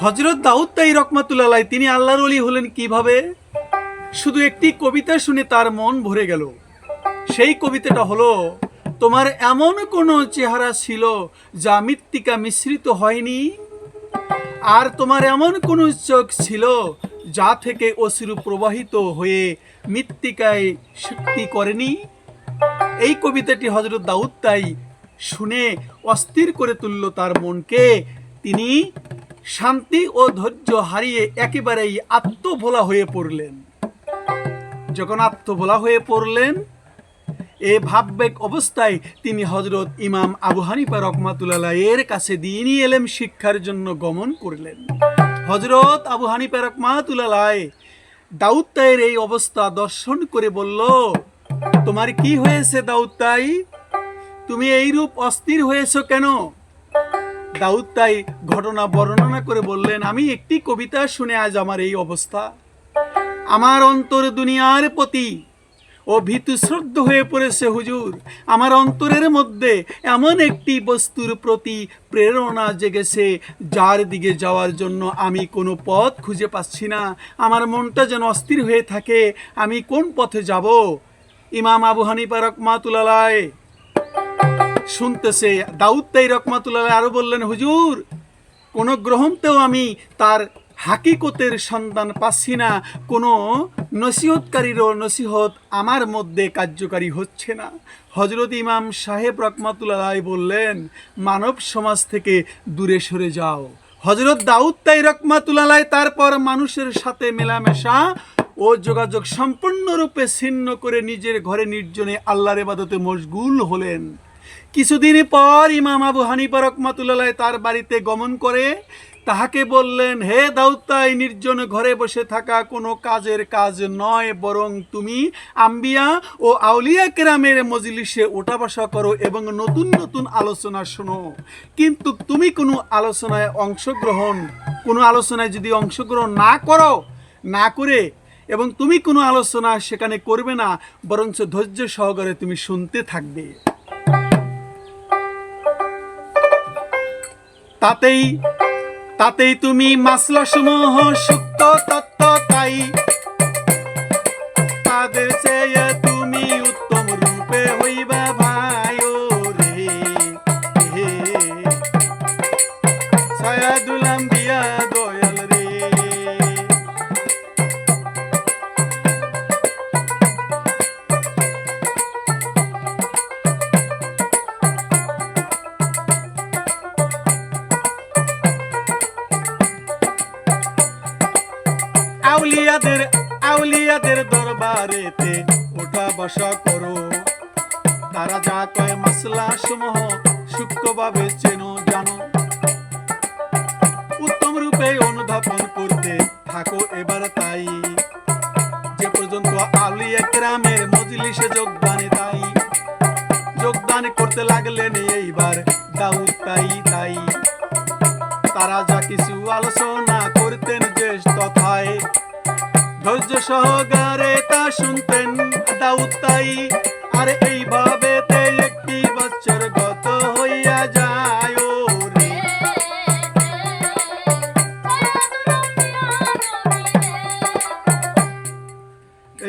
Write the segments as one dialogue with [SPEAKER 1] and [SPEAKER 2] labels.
[SPEAKER 1] হজরত দাউদ তাই রকমাতুল্লাহ তিনি আল্লাহর অলি হলেন কীভাবে? শুধু একটি কবিতা শুনে তার মন ভরে গেল। সেই কবিতাটা হলো, তোমার এমন কোনো চেহারা ছিল যা মৃত্তিকা মিশ্রিত হয়নি? আর তোমার এমন কোনো চোখ ছিল যা থেকে অশ্রু প্রবাহিত হয়ে মৃত্তিকায় শক্তি করেনি? এই কবিতাটি হজরত দাউদ তাই শুনে অস্থির করে তুলল তার মনকে। তিনি শান্তি ও ধৈর্য হারিয়ে একেবারেই আত্মভোলা হয়ে পড়লেন। যখন আত্মভোলা হয়ে পড়লেন, এ ভাববেক অবস্থায় তিনি হজরত ইমাম আবু হানিফা রহমাতুল্লাহ এর কাছে দিনই এলেম শিক্ষার জন্য গমন করলেন। হজরত আবু হানিফা রহমাতুল্লাহ দাউদ এই অবস্থা দর্শন করে বলল, তোমার কি হয়েছে দাউদ তাই? তুমি এইরূপ অস্থির হয়েছো কেন? দাউদ তাই ঘটনা বর্ণনা করে বললেন, আমি একটি কবিতা শুনে আজ আমার এই অবস্থা। আমার অন্তর দুনিয়ার প্রতি ও ভীতু শ্রদ্ধ হয়ে পড়েছে হুজুর। আমার অন্তরের মধ্যে এমন একটি বস্তুর প্রতি প্রেরণা জেগেছে, যার দিকে যাওয়ার জন্য আমি কোনো পথ খুঁজে পাচ্ছি না। আমার মনটা যেন অস্থির হয়ে থাকে, আমি কোন পথে যাব? ইমাম আবু হানিফা রকমাতুল্লাহ শুনতেছে, দাউদ তাই রকমাতুল্লাহ আরও বললেন, হুজুর, কোন গ্রহণতেও আমি তার হাকিকতের সন্ধান পাচ্ছি না। কোনো নসিহতকারীরও নসিহত আমার মধ্যে কার্যকারী হচ্ছে না। হজরত ইমাম সাহেব রকমাতুল্লাহ বললেন, মানব সমাজ থেকে দূরে সরে যাও। হজরত দাউদ তাই রকমাতুল্লাহ তারপর মানুষের সাথে মেলামেশা ও যোগাযোগ সম্পূর্ণরূপে ছিন্ন করে নিজের ঘরে নির্জনে আল্লাহর এবাদতে মশগুল হলেন। কিছুদিন পর ইমাম আবু হানিফা রকমাতুল্লাহ তার বাড়িতে গমন করে তাহাকে বললেন, হে দাউতাই নির্জন ঘরে বসে থাকা কোনো কাজের কাজ নয়, বরং তুমি আম্বিয়া ও আউলিয়া কেরামের মজলিসে ওঠা বসা করো এবং নতুন নতুন আলোচনা শোনো। কিন্তু তুমি কোনো আলোচনায় অংশগ্রহণ, কোনো আলোচনায় যদি অংশগ্রহণ না করো, না করে এবং তুমি কোনো আলোচনা সেখানে করবে না, বরঞ্চ ধৈর্য সহকারে তুমি শুনতে থাকবে। তাতেই তাতেই তুমি মাসলা সমূহ সুক্ত তত্ত্ব তাই তাদের চেয়ে তুমি উত্তম রূপে হইবা ভাই তারা কিছু আলোচনা করতেন যে তথায়। ধৈর্য সহকারে তা শুনতেন, দাউদ তাই। আর এইভাবে একটি বছর গত হইয়া যায়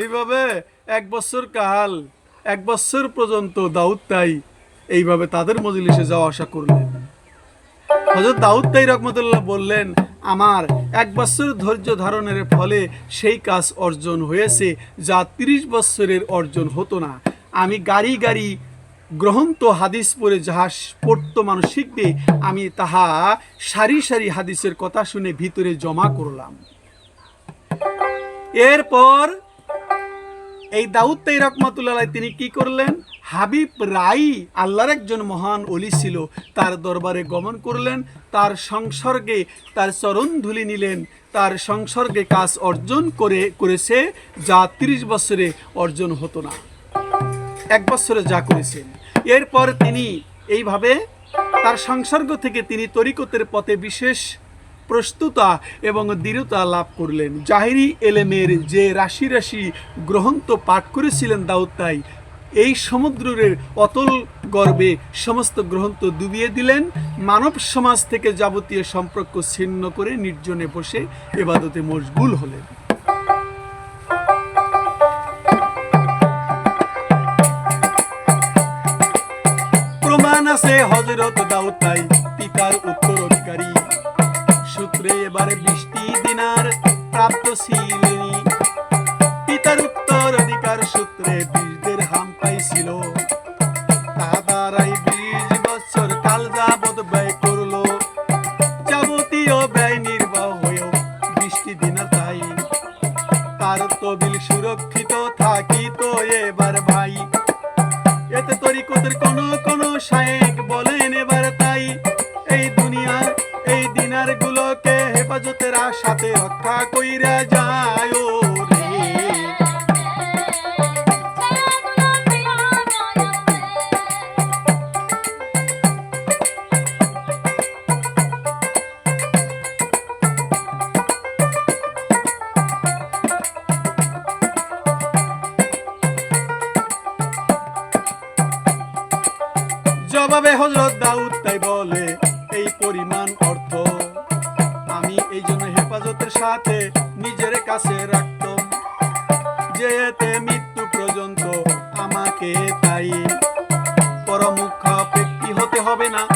[SPEAKER 1] এইভাবে এক বছর কাল, এক বছর পর্যন্ত দাউদ তাই। এইভাবে তাদের মজলিসে যাওয়া আসা করলেন। হজরত দাউদ তাই রহমতুল্লাহ বললেন, আমার এক বছর ধৈর্য ধারণের ফলে সেই কাজ অর্জন হয়েছে যা তিরিশ বছরের অর্জন হতো না। আমি গাড়ি গাড়ি গ্রহন্ত হাদিস পড়ে যাহা পড়তো মানুষ শিখবে, আমি তাহা সারি সারি হাদিসের কথা শুনে ভিতরে জমা করলাম। এরপর এই দাউদ তাই রহমতুল্লাহ তিনি কি করলেন? হাবিব রাই আল্লাহর একজন মহান অলি ছিল। তার দরবারে গমন করলেন, তার সংসর্গে তার চরণ ধুলি নিলেন, তার সংসর্গে কাজ অর্জন করে, করেছে যা তিরিশ বছরে অর্জন হতো না। এক বছরে যা করেছেন। এরপর তিনি এইভাবে তার সংসর্গ থেকে তিনি তরিকতের পথে বিশেষ প্রস্তুতা এবং দৃঢ়তা লাভ করলেন। জাহিরি এলেমের যে রাশি রাশি গ্রন্থ পাঠ করেছিলেন দাউদ তাই এই সমুদ্রের অতল গর্বে সমস্ত গ্রন্থ ডুবিয়ে দিলেন। মানব সমাজ থেকে যাবতীয় সম্পর্ক ছিন্ন করে নির্জনে বসে এবাদতে মশগুল হলেন। প্রমাণ আছে হজরত দাউদ তাই পিতার উত্তরাধিকারী। সূত্রে এবারে বৃষ্টি দিনার প্রাপ্ত ছিলেনি তবিল সুরক্ষিত থাকিত এবার ভাই। এতে তরিকতের কোন কোন শায়েক বলেন এবার তাই। এই দুনিয়ার, এই দিনার গুলোকে হেফাজতের আশাতে রক্ষা কইরা যায় হেফাজতের সাথে নিজের কাছে রাখত। যে এতে মৃত্যু পর্যন্ত আমাকে তাই পরমুখ ব্যক্তি হতে হবে না।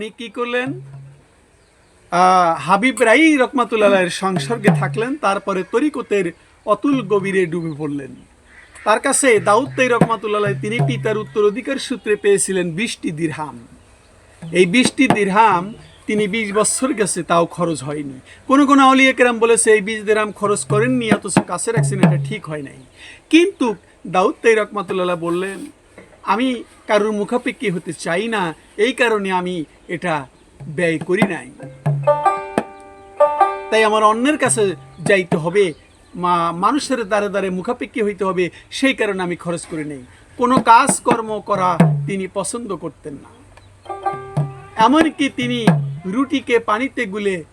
[SPEAKER 1] উনি কি করলেন? হাবিব রাই রকমাতুল্লাহের সংসর্গে থাকলেন, তারপরে তরিকতের অতুল গভীরে ডুবে পড়লেন। তার কাছে দাউদ তাই রকমাতুল্লাহ তিনি পিতার উত্তরাধিকার সূত্রে পেয়েছিলেন বিশটি দিরহাম। এই বিশটি দিরহাম তিনি বিশ বছর গেছে তাও খরচ হয়নি। কোনো কোনো আউলিয়া কেরাম বলেছে, এই বিশ দিরহাম খরচ করেননি, অথচ কাছে রাখছেন, এটা ঠিক হয় নাই। কিন্তু দাউদ তাই রকমাতুল্লাহ বললেন আমি কারোর মুখাপেক্ষি হতে চাই না। এই কারণে আমি এটা ব্যয় করি নাই। তাই আমার অন্যের কাছে যাইতে হবে। মা, মানুষের দ্বারে দ্বারে মুখাপেক্ষি হইতে হবে। সেই কারণে আমি খরচ করে নেই। কোনো কাজ কর্ম করা তিনি পছন্দ করতেন না। এমনকি তিনি রুটিকে পানিতে গুলে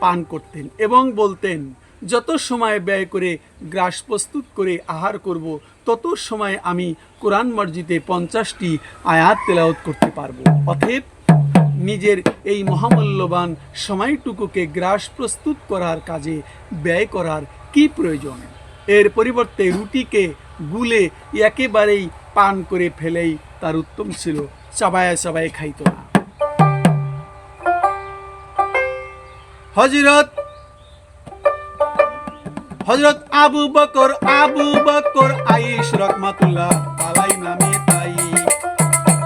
[SPEAKER 1] পান করতেন এবং বলতেন, যত সময় ব্যয় করে গ্রাস প্রস্তুত করে আহার করব তত সময় আমি কোরআন মসজিদে পঞ্চাশটি আয়াত তেলাওত করতে পারব। অতএব নিজের এই মহামূল্যবান সময়টুকুকে গ্রাস প্রস্তুত করার কাজে ব্যয় করার কি প্রয়োজন? এর পরিবর্তে রুটিকে গুলে একেবারেই পান করে ফেলেই তার উত্তম ছিল, চাবায় চাবায় খাইত না। হজরত হজরত আবু বকর আবু বকর আইস রহমাতুল্লাহ আলাই নামে তাই।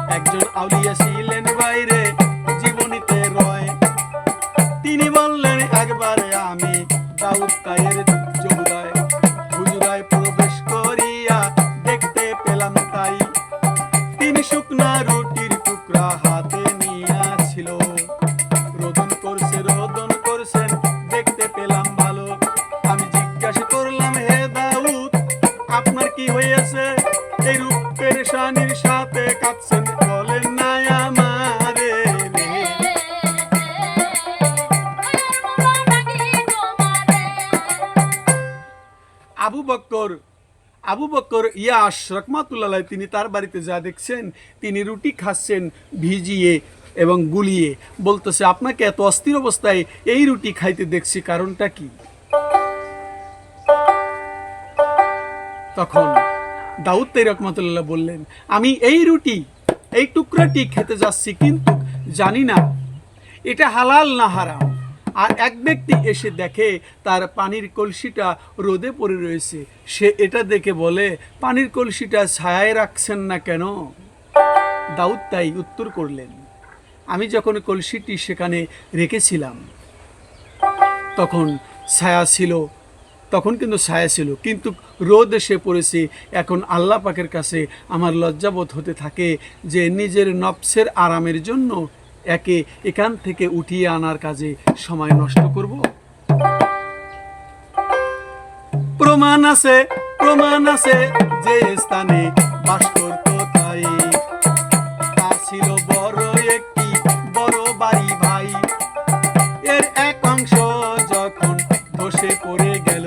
[SPEAKER 1] একজন আউলিয়া ছিলেন বাইরে, জীবনীতে রয়। তিনি বললেন, একবারে আমি দাউদ কায়ের জহুরায় হুজুরায় প্রবেশ করিয়া দেখতে পেলাম তাই। তিনি শুকনা আবু বক্কর আবু বক্কর ইয়াস রকমাতুল্লাহ তিনি তার বাড়িতে যা দেখছেন, তিনি রুটি খাচ্ছেন ভিজিয়ে এবং গুলিয়ে। বলতেছে, আপনাকে এত অস্থির অবস্থায় এই রুটি খাইতে দেখছি, কারণটা কি? তখন দাউদ তাই রকমাতুল্লাহ বললেন, আমি এই রুটি, এই টুকরাটি খেতে যাচ্ছি, কিন্তু জানি না, এটা হালাল না হারাম। আর এক ব্যক্তি এসে দেখে তার পানির কলসিটা রোদে পড়ে রয়েছে। সে এটা দেখে বলে, পানির কলসিটা ছায়ায় রাখছেন না কেন? দাউদ তাই উত্তর করলেন, আমি যখন কলসিটি সেখানে রেখেছিলাম, তখন ছায়া ছিল, তখন কিন্তু ছায়া ছিল, কিন্তু রোদ এসে পড়েছে। এখন আল্লাহ পাকের কাছে আমার লজ্জাবোধ হতে থাকে যে নিজের নফসের আরামের জন্য একে এখান থেকে উঠিয়ে আনার কাজে সময় নষ্ট করব? প্রমাণ আছে প্রমাণ আছে যে স্থানে বাস তাই তা ছিল বড় একটি বড় বাড়ি ভাই। এর এক অংশ যখন ধসে পড়ে গেল,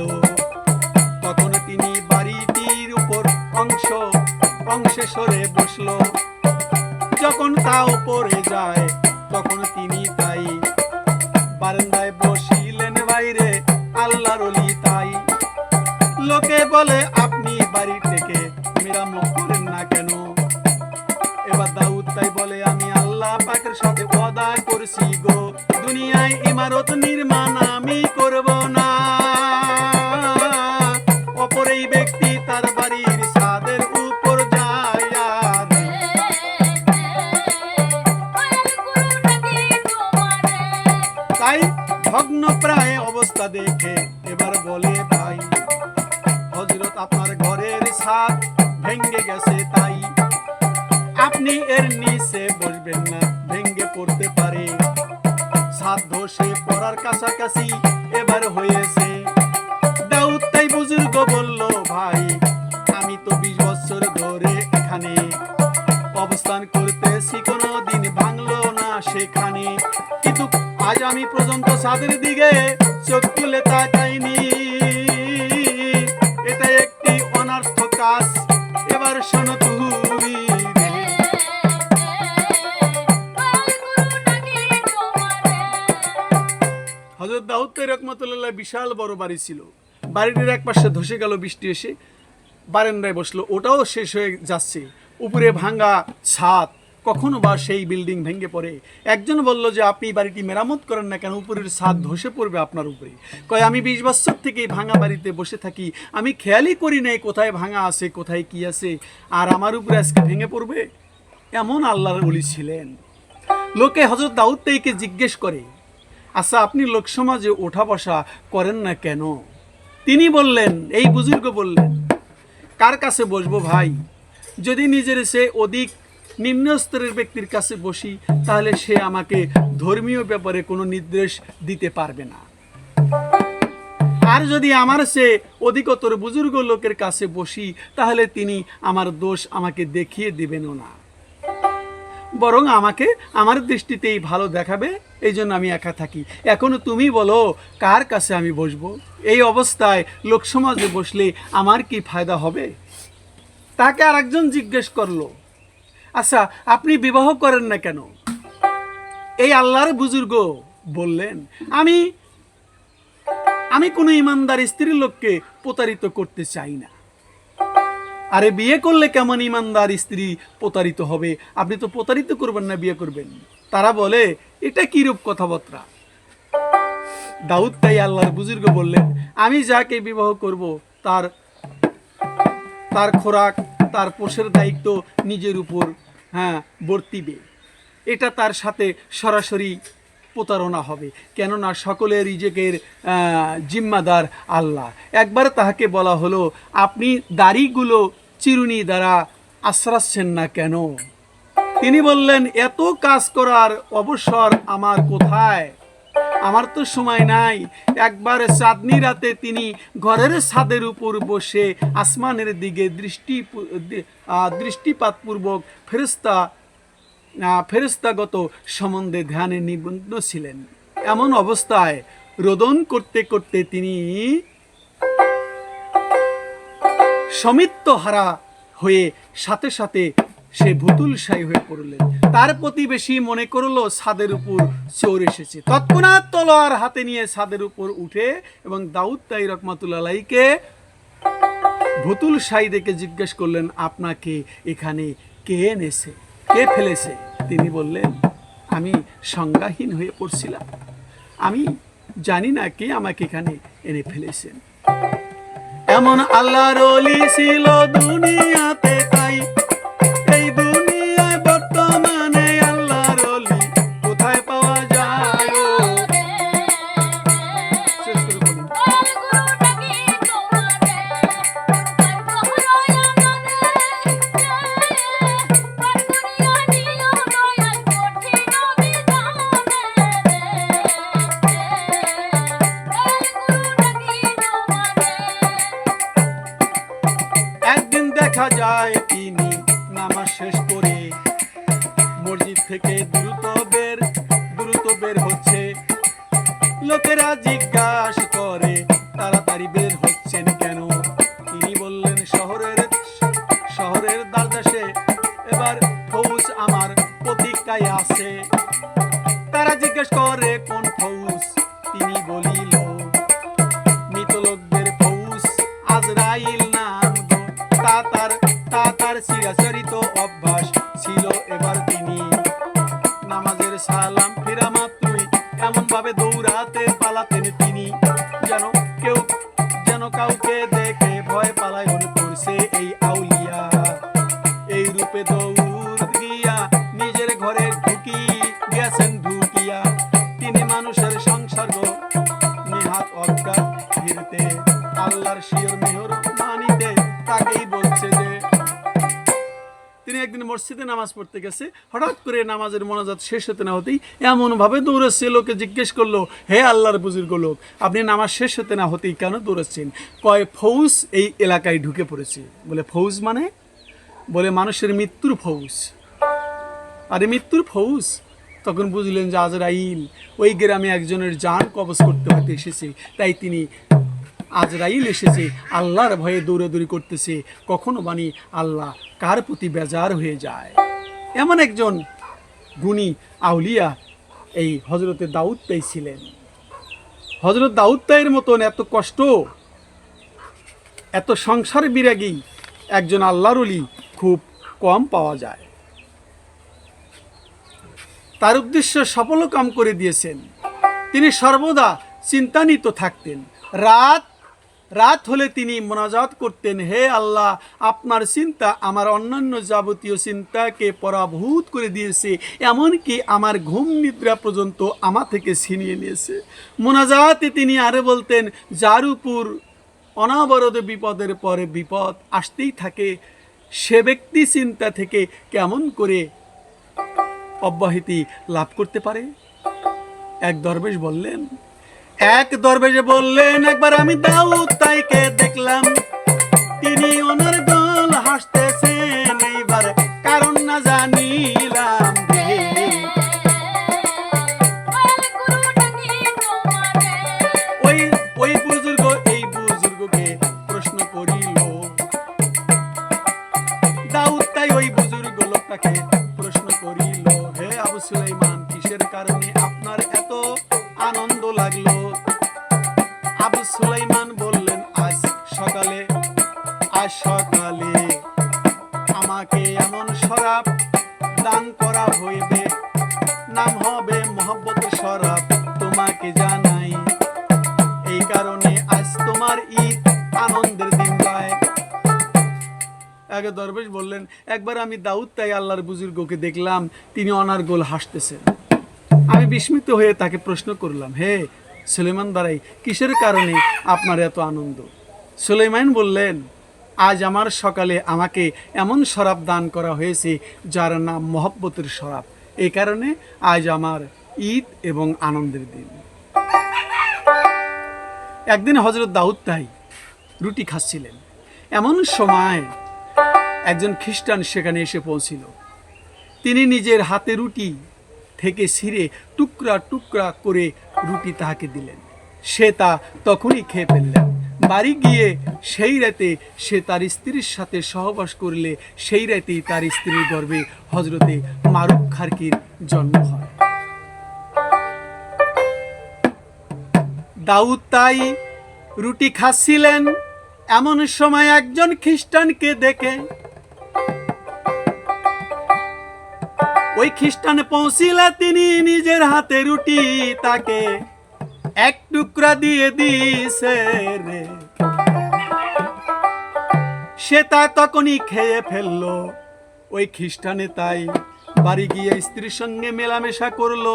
[SPEAKER 1] তখন তিনি বাড়িটির উপর অংশ, অংশে সরে বসল। যখন তা উপরে যায় তখন তিনি তাই। বারান্দায় বসিলেন বাইরে আল্লাহর অলি তাই। লোকে বলে, আপনি বাড়ি থেকে মেরামত করেন না কেন? এবার দাউদ তাই বলে, আমি আল্লাহ পাকের সাথে ওয়াদা করছি গো। দুনিয়ায় ইমারত নির্মাণ ছাদ ভেঙ্গে গেছে তাই। আপনি এর নিচে বসবেন না ভেঙ্গে পড়তে পারে। ছাদ ধসে পড়ার কাছাকাছি এবার হয়েছে। আমি তো বিশ বছর ধরে এখানে। অবস্থান করতেছি কোনো দিন ভাঙলো না সেখানে। কিন্তু আজ আমি পর্যন্ত ছাদের দিকে চোখ তুলে তাকাইনি হজরত দাউদ তো রহমতুল্লাহ বিশাল বড় বাড়ি ছিল। বাড়িটির এক পাশে ধসে গেল বৃষ্টি এসে বারান্দায় বসল, ওটাও শেষ হয়ে যাচ্ছে। উপরে ভাঙ্গা ছাদ, কখনো বা সেই বিল্ডিং ভেঙে পড়ে। একজন বলল যে, আপনি বাড়িটি মেরামত করেন না কেন? উপরের ছাদ ধসে পড়বে আপনার উপরে। কয়, আমি বিশ বছর থেকে ভাঙা বাড়িতে বসে থাকি। আমি খেয়ালই করি নাই কোথায় ভাঙা আছে, কোথায় কি আছে। আর আমার উপরে আজকে ভেঙে পড়বে? এমন আল্লাহর বলি ছিলেন। লোকে হজরত দাউদ জিজ্ঞেস করে আচ্ছা আপনি লোকসমাজে ওঠা বসা করেন না কেন? তিনি বললেন, এই বুজুর্গ বললেন, কার কাছে বসবো ভাই? যদি নিজের সে অধিক নিম্ন স্তরের ব্যক্তির কাছে বসি, তাহলে সে আমাকে ধর্মীয় ব্যাপারে কোনো নির্দেশ দিতে পারবে না। আর যদি আমার সে অধিকতর বুজুর্গ লোকের কাছে বসি, তাহলে তিনি আমার দোষ আমাকে দেখিয়ে দিবেনও না। বরং আমাকে আমার দৃষ্টিতেই ভালো দেখাবে এই জন্য আমি একা থাকি। এখনও তুমি বলো, কার কাছে আমি বসবো? এই অবস্থায় লোকসমাজে বসলে আমার কি ফায়দা হবে? তাকে আরেকজন জিজ্ঞেস করল আচ্ছা আপনি বিবাহ করেন না কেন? এই আল্লাহর বুজুর্গ বললেন, আমি আমি কোনো ইমানদার স্ত্রীর লোককে প্রতারিত করতে চাই না। আরে বিয়ে করলে কেমন ইমানদার স্ত্রী প্রতারিত হবে? আপনি তো প্রতারিত করবেন না, বিয়ে করবেন। তারা বলে, এটা কিরূপ কথাবার্তা? দাউদ তাই আল্লাহর বুজুর্গ বললেন, আমি যাকে বিবাহ করব, তার তার খোরাক, তার পোষের দায়িত্ব নিজের উপর হ্যাঁ বর্তিবে। এটা তার সাথে সরাসরি প্রতারণা হবে, কেননা সকলের রিজেকের জিম্মাদার আল্লাহ। একবার তাহাকে বলা হলো, আপনি দাড়িগুলো চিরুনি দ্বারা আশ্রাচ্ছেন না কেন? তিনি বললেন, এত কাজ করার অবসর আমার কোথায়? আমার তো সময় নাই। একবার চাঁদনি রাতে তিনি ঘরের ছাদের উপর বসে আসমানের দিকে দৃষ্টি দৃষ্টিপাতপূর্বক ফেরস্তা আহ, ফেরেশতাগত সম্বন্ধে ধ্যানে নিবন্ধ ছিলেন। এমন অবস্থায় রোদন করতে করতে তিনি সমিত্ব হারা হয়ে সাথে সাথে সে ভুতুল সাই হয়ে পড়লেন। তার প্রতিবেশী মনে করল ছাদের উপর চোর এসেছে। তৎক্ষণাৎ তলোয়ার হাতে নিয়ে ছাদের উপর উঠে এবং দাউদ তাই রহমাতুল্লাহকে ভুতুল সাই দেখে জিজ্ঞেস করলেন আপনাকে এখানে কে এনেছে? কে ফেলেছে? তিনি বললেন, আমি সংজ্ঞাহীন হয়ে পড়ছিলাম। আমি জানি না কে আমাকে এখানে এনে ফেলেছেন। এমন আল্লাহর ছিল দুনিয়াতে। লোকেরা জিজ্ঞাসা করে, তাড়াতাড়ি বের হচ্ছেন কেন? তিনি বললেন, শহরের শহরের দ্বারদেশে এবার ফৌজ আমার প্রতীক্ষায় আছে। তারা জিজ্ঞেস করে মসজিদে নামাজ পড়তে গেছে, হঠাৎ করে নামাজের মনোজাত শেষ হতে না হতেই এমনভাবে দৌড়াচ্ছে লোকে জিজ্ঞেস করল, হে আল্লাহর বুজুর্গ লোক, আপনি নামাজ শেষ হতে না হতেই কেন দৌড়াচ্ছেন কয়, ফৌজ এই এলাকায় ঢুকে পড়েছে। বলে, ফৌজ মানে? বলে, মানুষের মৃত্যুর ফৌজ। আরে, মৃত্যুর ফৌজ? তখন বুঝলেন যে আজরাইল ওই গ্রামে একজনের জান কবজ করতে হতে এসেছে, তাই তিনি আজরাইল এসেছে, আল্লাহর ভয়ে দৌড়াদৌড়ি করতেছে। কখনো বানি আল্লাহ কার প্রতি বেজার হয়ে যায়? এমন একজন গুণী আউলিয়া এই হজরতে দাউদ তাই ছিলেন হজরত দাউদ তাইয়ের মতন এত কষ্ট, এত সংসার বিরাগী একজন আল্লাহর অলি খুব কম পাওয়া যায়। তার উদ্দেশ্য সফল কাম করে দিয়েছেন। তিনি সর্বদা চিন্তান্বিত থাকতেন। রাত রাত হলে তিনি মোনাজাত করতেন, হে আল্লাহ, আপনার চিন্তা আমার অন্যান্য যাবতীয় চিন্তাকে পরাভূত করে দিয়েছে, এমনকি আমার ঘুম নিদ্রা পর্যন্ত আমা থেকে ছিনিয়ে নিয়েছে। মোনাজাতে তিনি আরও বলতেন, যার উপর অনাবরত বিপদের পরে বিপদ আসতেই থাকে, সে ব্যক্তি চিন্তা থেকে কেমন করে অব্যাহতি লাভ করতে পারে? এক দরবেশ বললেন এক দরবেজে বললেন একবার আমি দাউদ তাইকে দেখলাম। তিনি ওনার আগে দরবেশ বললেন, একবার আমি দাউদ তাই আল্লাহর বুজুর্গকে দেখলাম, তিনি অনার্গোল হাসতেছেন। আমি বিস্মিত হয়ে তাকে প্রশ্ন করলাম, হে সুলেমান দাঁড়াই কিসের কারণে আপনার এত আনন্দ? সুলেমান বললেন, আজ আমার সকালে আমাকে এমন শরাব দান করা হয়েছে, যার নাম মহব্বতের শরাব। এই কারণে আজ আমার ঈদ এবং আনন্দের দিন। একদিন হজরত দাউদ তাই রুটি খাচ্ছিলেন। এমন সময় একজন খ্রিস্টান সেখানে এসে পৌঁছিল। তিনি নিজের হাতে রুটি থেকে ছিঁড়ে টুকরা টুকরা করে রুটি তাহাকে দিলেন। সে তা তখনই খেয়ে ফেললেন। বাড়ি গিয়ে সেই রাতে সে তার স্ত্রীর সাথে সহবাস করলে সেই রাতেই তার স্ত্রীর গর্ভে হজরতে মারুক খারকির জন্ম হয়। দাউদ তাই রুটি খাচ্ছিলেন, এমন সময় একজন খ্রিস্টানকে দেখে ওই খ্রিস্টান পৌঁছিলে তিনি নিজের হাতে রুটি তাকে। এক টুকরা দিয়ে দিছে রে। সে তা তখনই খেয়ে ফেলল। ওই খ্রিস্টানে তাই বাড়ি গিয়ে স্ত্রীর সঙ্গে মেলামেশা করল।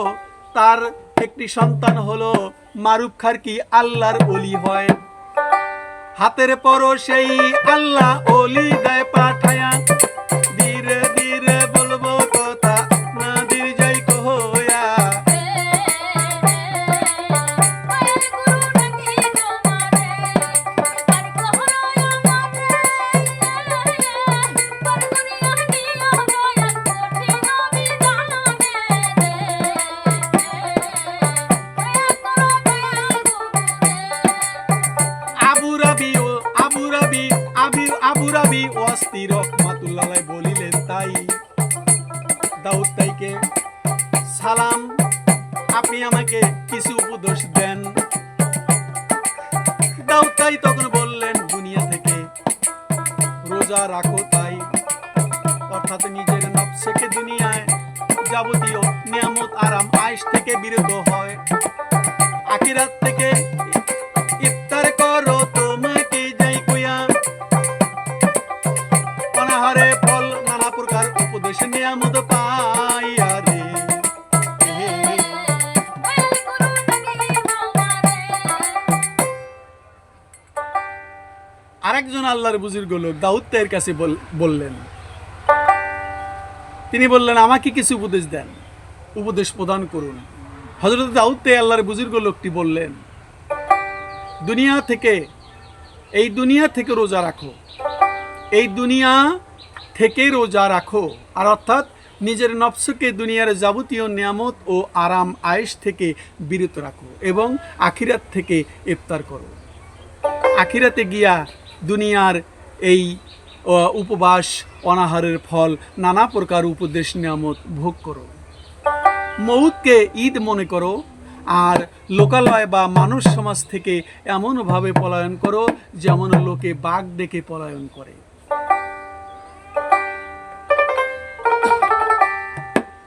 [SPEAKER 1] তার একটি সন্তান হলো মারুফ খারকি আল্লাহর অলি হয়। হাতের পর সেই আল্লাহ অলি দেয় পাঠায়া। উপদেশ নিয়ামত পাইয়া রে আরেকজন আল্লাহর বুজুর্গ লোক কাছে বললেন, তিনি বললেন, আমাকে কিছু উপদেশ দেন, উপদেশ প্রদান করুন। হজরত দাউদ আল্লাহর বুজুর্গ লোকটি বললেন, দুনিয়া থেকে, এই দুনিয়া থেকে রোজা রাখো। এই দুনিয়া থেকে রোজা রাখো। আর অর্থাৎ নিজের নফসকে দুনিয়ার যাবতীয় নিয়ামত ও আরাম আয়েশ থেকে বিরত রাখো এবং আখিরাত থেকে ইফতার করো। আখিরাতে গিয়া দুনিয়ার এই উপবাস, অনাহারের ফল, নানা প্রকার উপদেশ নিয়ামত ভোগ করো। মৌতকে ঈদ মনে করো। আর লোকালয় বা মানুষ সমাজ থেকে এমনভাবে পলায়ন করো যেমন লোকে বাঘ দেখে পলায়ন করে।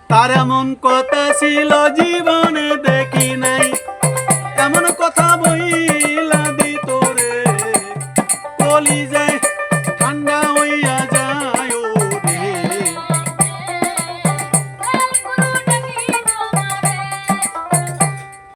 [SPEAKER 1] তার এমন কথা ছিল জীবনে দেখে